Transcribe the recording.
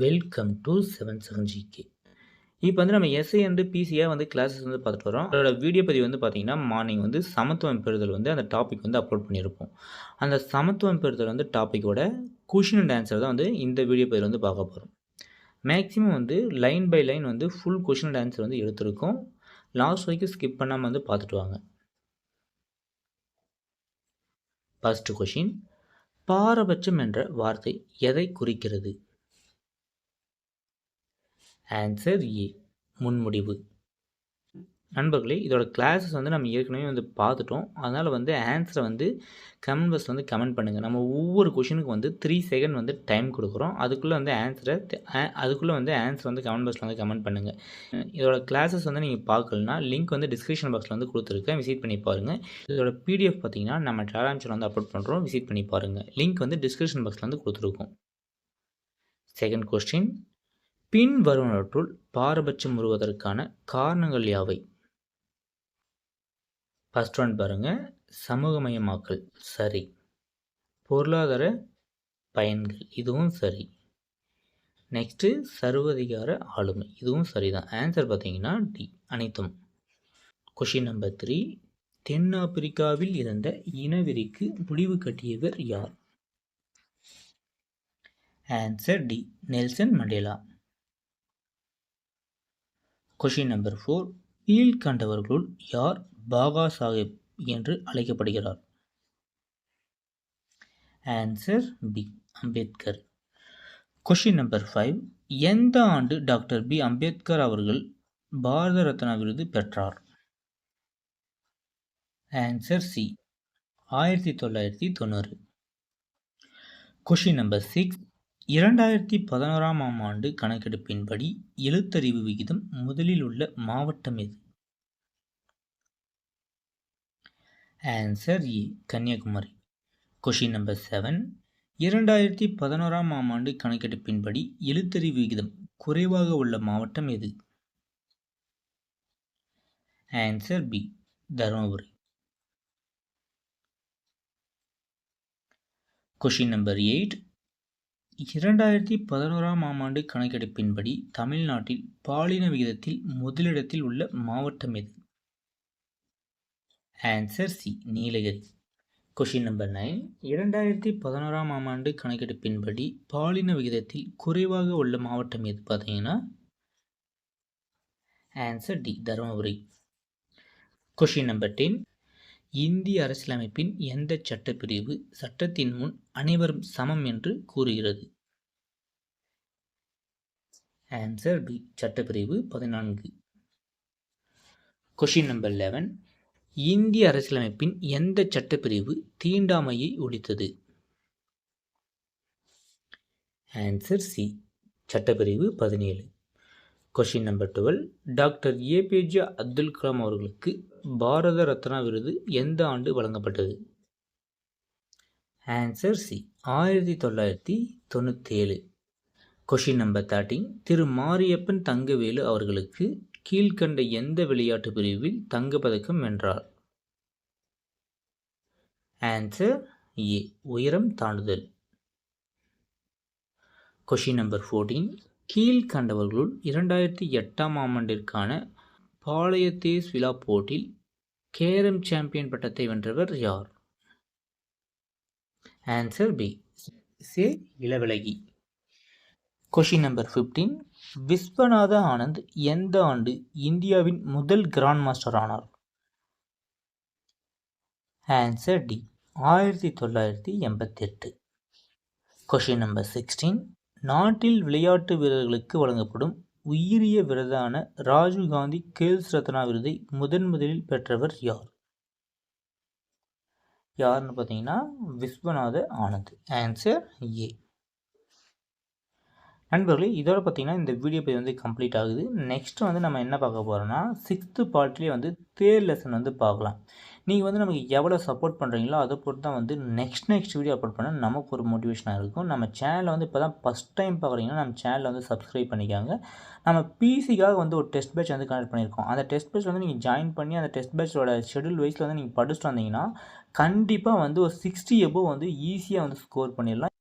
Welcome to seven seven GK இப்போ வந்து நம்ம எஸ்ஐ வந்து பிசியாக வந்து கிளாஸஸ் வந்து பார்த்துட்டு வரோம். அதோட வீடியோ பதிவு வந்து பார்த்திங்கன்னா மார்னிங் வந்து சமத்துவம் பெறுதல் வந்து அந்த டாபிக் வந்து அப்லோட் பண்ணியிருப்போம். அந்த சமத்துவம் பெறுதல் வந்து டாப்பிக்கோட கொஷின் அண்ட் ஆன்சர் தான் வந்து இந்த வீடியோ பதிவு வந்து பார்க்க போகிறோம் மேக்ஸிமம் வந்து லைன் பை லைன் வந்து ஃபுல் கொஷின் அண்ட் ஆன்சர் வந்து எடுத்திருக்கோம். லாஸ்ட் வரைக்கும் ஸ்கிப் பண்ணாமல் வந்து பார்த்துட்டு வாங்க. ஃபஸ்ட்டு கொஷின் பாரபட்சம் என்ற வார்த்தை எதை குறிக்கிறது? ஆன்சர் ஏ முன்முடிவு. நண்பர்களே இதோட கிளாஸஸ் வந்து நம்ம ஏற்கனவே வந்து பார்த்துட்டோம். அதனால் வந்து ஆன்சரை வந்து கமெண்ட் பாக்ஸில் வந்து கமெண்ட் பண்ணுங்கள் நம்ம ஒவ்வொரு கொஷினுக்கு வந்து த்ரீ செகண்ட் வந்து டைம் கொடுக்குறோம். அதுக்குள்ளே வந்து ஆன்சரை அதுக்குள்ளே வந்து ஆன்சர் வந்து கமெண்ட் பாக்ஸில் வந்து கமெண்ட் பண்ணுங்கள் இதோட கிளாஸஸ் வந்து நீங்கள் பார்க்கலனா லிங்க் வந்து டிஸ்கிரிப்ஷன் பாக்ஸில் வந்து கொடுத்துருக்கேன் விசிட் பண்ணி பாருங்கள் இதோட பிடிஎஃப் பார்த்தீங்கன்னா நம்ம டெலாம் வந்து அப்லோட் பண்ணுறோம் விசிட் பண்ணி பாருங்கள் லிங்க் வந்து டிஸ்கிரிப்ஷன் பாக்ஸில் வந்து கொடுத்துருக்கோம். செகண்ட் கொஸ்டின் பின் வருவனவற்றுள் பாரபட்சம் வருவதற்கான காரணங்கள் யாவை? ஃபஸ்ட் ஒன் பாருங்கள் சமூகமயமாக்கல். சரி. பொருளாதார பயன்கள். இதுவும் சரி. நெக்ஸ்ட்டு சர்வதிகார ஆளுமை. இதுவும் சரிதான். ஆன்சர் பார்த்தீங்கன்னா டி அனைத்தும். கொஷின் நம்பர் த்ரீ தென்னாப்பிரிக்காவில் இருந்த இனவெறிக்கு முடிவு கட்டியவர் யார்? Answer D Nelson Mandela. Question number four கீழ்கண்டவர்களுள் யார் பாகா சாஹிப் என்று அழைக்கப்படுகிறார்? Answer B Ambedkar. Question number five எந்த ஆண்டு டாக்டர் பி. அம்பேத்கர் அவர்கள் பாரத ரத்னா விருது பெற்றார்? ஆன்சர் சி ஆயிரத்தி தொள்ளாயிரத்தி தொண்ணூறு. கொஷின் நம்பர் சிக்ஸ் இரண்டாயிரத்தி பதினோராம் ஆம் ஆண்டு கணக்கெடுப்பின்படி எழுத்தறிவு விகிதம் முதலில் உள்ள மாவட்டம் எது? Answer A Kanyakumari. Question number seven இரண்டாயிரத்தி பதினோராம் ஆம் ஆண்டு கணக்கெடுப்பின்படி எழுத்தறிவு விகிதம் குறைவாக உள்ள மாவட்டம் எது? Answer B Dharmapuri. Question number eight இரண்டாயிரத்தி பதினோராம் ஆம் ஆண்டு கணக்கெடுப்பின்படி தமிழ்நாட்டில் பாலின விகிதத்தில் முதலிடத்தில் உள்ள மாவட்டம் எது? Answer C Nilgiri. Question number nine இரண்டாயிரத்தி பதினோராம் ஆம் ஆண்டு கணக்கெடுப்பின்படி பாலின விகிதத்தில் குறைவாக உள்ள மாவட்டம் எது பார்த்தீங்கன்னா? Answer D Dharmapuri. Question number ten இந்திய அரசியலமைப்பின் எந்த சட்டப்பிரிவு சட்டத்தின் முன் அனைவரும் சமம் என்று கூறுகிறது? ஆன்சர் பி சட்டப்பிரிவு பதினான்கு. கொஷின் நம்பர் லெவன் இந்திய அரசியலமைப்பின் எந்த சட்டப்பிரிவு தீண்டாமையை ஒழித்தது? ஆன்சர் சி சட்டப்பிரிவு பதினேழு. Question number twelve doctor APJ Abdul Kalam அவர்களுக்கு பாரத ரத்னா விருது எந்த ஆண்டு வழங்கப்பட்டது? ஆன்சர் சி ஆயிரத்தி தொள்ளாயிரத்தி தொண்ணூற்றி ஏழு question number thirteen Thiru Mariyappan Thangavelu அவர்களுக்கு கீழ்கண்ட எந்த விளையாட்டு பிரிவில் தங்கப்பதக்கம் வென்றார்? ஆன்சர் ஏ உயரம் தாண்டுதல். கொஷின் நம்பர் ஃபோர்டீன் கீழ்கண்டவர்களுள் இரண்டாயிரத்தி எட்டாம் ஆண்டிற்கான பாளையத்தேஸ் விழா போட்டியில் கேரம் சாம்பியன் பட்டத்தை வென்றவர் யார்? ஆன்சர் பி சே இளவிலகி. Question number fifteen Viswanatha Anand எந்த ஆண்டு இந்தியாவின் முதல் கிராண்ட் மாஸ்டர் ஆனார்? ஆன்சர் டி ஆயிரத்தி தொள்ளாயிரத்தி எண்பத்தெட்டு கொஷின் நம்பர் சிக்ஸ்டீன் நாட்டில் விளையாட்டு வீரர்களுக்கு வழங்கப்படும் உயிரிய விருதான ராஜீவ்காந்தி கேல்ஸ் ரத்னா விருதை முதன் முதலில் பெற்றவர் யார்? யாருன்னு பார்த்தீங்கன்னா விஸ்வநாத ஆனந்த். ஆன்சர் ஏ நண்பர்களே இதோட பார்த்தீங்கன்னா இந்த வீடியோ பேஜ் வந்து கம்ப்ளீட் ஆகுது. நெக்ஸ்ட்டு வந்து நம்ம என்ன பார்க்க போகிறோம்னா சிக்ஸ்த்து பார்ட்லேயே வந்து தேர்ட் லெசன் வந்து பார்க்கலாம். நீங்கள் வந்து நமக்கு எவ்வளோ சப்போர்ட் பண்ணுறீங்களோ அதை பொறுத்து தான் வந்து நெக்ஸ்ட் நெக்ஸ்ட் வீடியோ அப்லோட் பண்ண நமக்கு ஒரு மோட்டிவேஷனாக இருக்கும். நம்ம சேனலில் வந்து இப்போ தான் ஃபஸ்ட் டைம் பார்க்குறீங்கன்னா நம்ம சேனலில் வந்து சப்ஸ்கிரைப் பண்ணிக்காங்க. நம்ம பிசிக்காக வந்து ஒரு டெஸ்ட் பேட்ச் வந்து கனெக்ட் பண்ணியிருக்கோம். அந்த டெஸ்ட் பேட்ச் வந்து நீங்கள் ஜாயின் பண்ணி அந்த டெஸ்ட் பேட்சோட ஷெடியூல் வைஸில் வந்து நீங்கள் படிச்சுட்டு வந்தீங்கன்னா கண்டிப்பாக வந்து ஒரு சிக்ஸ்டி எபோ வந்து ஈஸியாக வந்து ஸ்கோர் பண்ணிடலாம்.